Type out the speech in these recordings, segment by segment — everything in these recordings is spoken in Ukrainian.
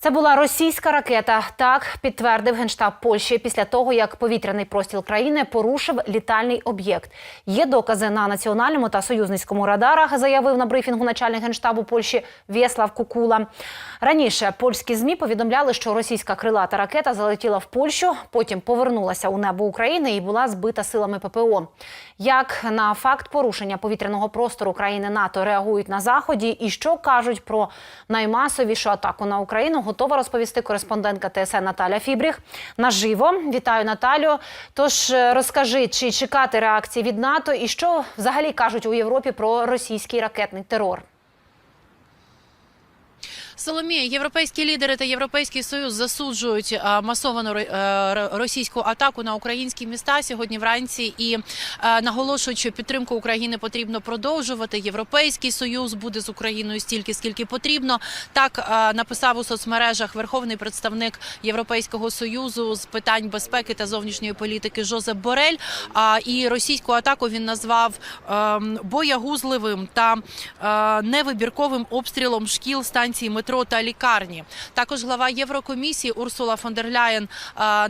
Це була російська ракета. Так підтвердив генштаб Польщі після того, як повітряний простіл країни порушив літальний об'єкт. Є докази на національному та союзницькому радарах, заявив на брифінгу начальник генштабу Польщі Вєслав Кукула. Раніше польські змі повідомляли, що російська крилата ракета залетіла в Польщу, потім повернулася у небо України і була збита силами ППО. Як на факт порушення повітряного простору країни НАТО реагують на заході, і що кажуть про наймасовішу атаку на Україну, готова розповісти кореспондентка ТСН Наталя Фібріх наживо. Вітаю Наталю. Тож е, розкажи, чи чекати реакції від НАТО, і що взагалі кажуть у Європі про російський ракетний терор? Соломія, європейські лідери та європейський союз засуджують масовану ро- е, російську атаку на українські міста сьогодні вранці і е, наголошують, що підтримку України потрібно продовжувати. Європейський союз буде з Україною стільки, скільки потрібно. Так е, написав у соцмережах верховний представник Європейського союзу з питань безпеки та зовнішньої політики Жозеп Борель. А і російську атаку він назвав ем, боягузливим та е, невибірковим обстрілом шкіл, станцій метро та лікарні. Також глава Єврокомісії Урсула фон дер Ляєн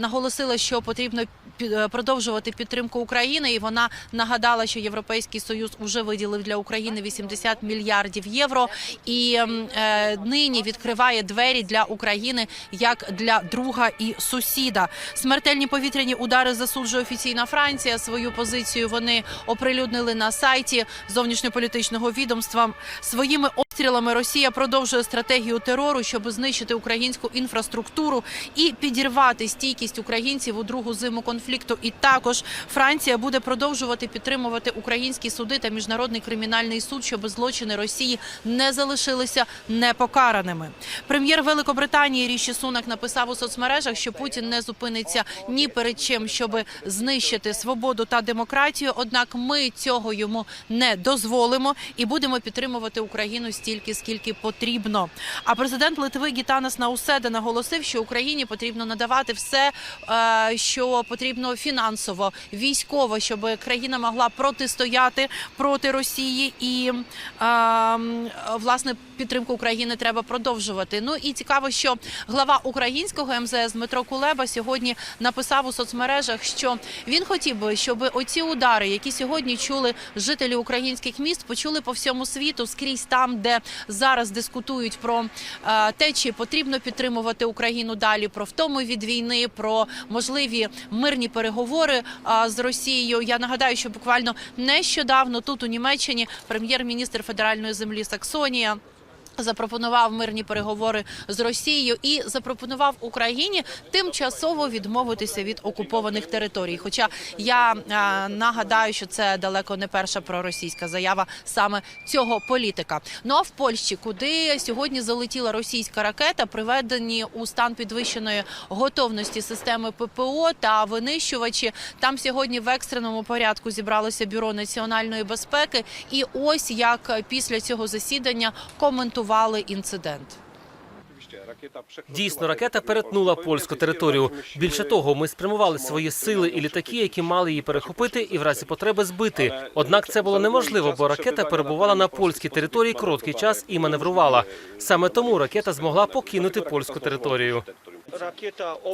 наголосила, що потрібно е, продовжувати підтримку України, і вона нагадала, що Європейський союз уже виділив для України 80 мільярдів євро, і е, нині відкриває двері для України як для друга і сусіда. Смертельні повітряні удари засуджує офіційна Франція. Свою позицію вони оприлюднили на сайті зовнішньополітичного відомства. Своїми обстрілами Росія продовжує стратегію терору, щоб знищити українську інфраструктуру і підірвати стійкість українців у другу зиму конфлікту. І також Франція буде продовжувати підтримувати українські суди та міжнародний кримінальний суд, щоб злочини Росії не залишилися непокараними. Прем'єр Великобританії Ріші Сунак написав у соцмережах, що Путін не зупиниться ні перед чим, щоб знищити свободу та демократію. Однак ми цього йому не дозволимо і будемо підтримувати Україну стільки, скільки потрібно. А президент Литви Гітанас Науседа наголосив, що Україні потрібно надавати все, е, що потрібно фінансово, військово, щоб країна могла протистояти проти Росії, і е, власне підтримку України треба продовжувати. Ну і цікаво, що глава українського МЗС Дмитро Кулеба сьогодні написав у соцмережах, що він хотів би, щоб оці удари, які сьогодні чули жителі українських міст, почули по всьому світу скрізь там, де зараз дискутують про е, те, чи потрібно підтримувати Україну далі, про втому від війни, про можливі мирні переговори е, з Росією. Я нагадаю, що буквально нещодавно тут у Німеччині прем'єр-міністр федеральної землі Саксонія. Запропонував мирні переговори з Росією і запропонував Україні тимчасово відмовитися від окупованих територій. Хоча я е, нагадаю, що це далеко не перша проросійська заява саме цього політика. Ну а в Польщі, куди сьогодні залетіла російська ракета, приведені у стан підвищеної готовності системи ППО та винищувачі. Там сьогодні в екстреному порядку зібралося бюро національної безпеки. І ось як після цього засідання коментували інцидент. Дійсно, ракета перетнула польську територію. Більше того, ми спрямували свої сили і літаки, які мали її перехопити і в разі потреби збити. Однак це було неможливо, бо ракета перебувала на польській території короткий час і маневрувала. Саме тому ракета змогла покинути польську територію.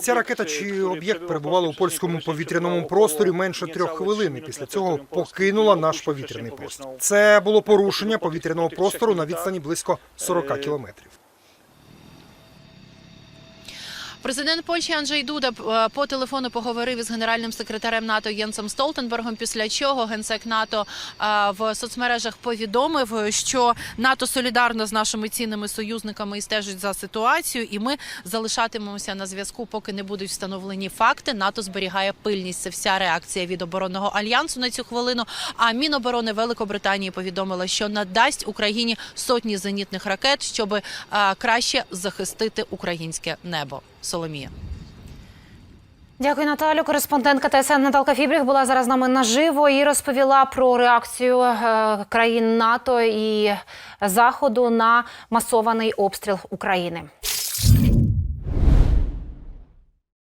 Ця ракета чи об'єкт перебувала у польському повітряному просторі менше трьох хвилин. і Після цього покинула наш повітряний простір. Це було порушення повітряного простору на відстані близько 40 кілометрів. Президент Польщі Анджей Дуда е, по телефону поговорив із генеральним секретарем НАТО Єнсом Столтенбергом. Після чого генсек НАТО е, в соцмережах повідомив, що НАТО солідарно з нашими цінними союзниками і стежить за ситуацією, і ми залишатимемося на зв'язку, поки не будуть встановлені факти. НАТО зберігає пильність. Це вся реакція від оборонного альянсу на цю хвилину. А Міноборони Великобританії повідомила, що надасть Україні сотні зенітних ракет, щоб е, краще захистити українське небо. Соломія. Дякую, Наталю. Кореспондентка ТСН Наталка Фібріх була зараз з нами наживо і розповіла про реакцію е, країн НАТО і Заходу на масований обстріл України.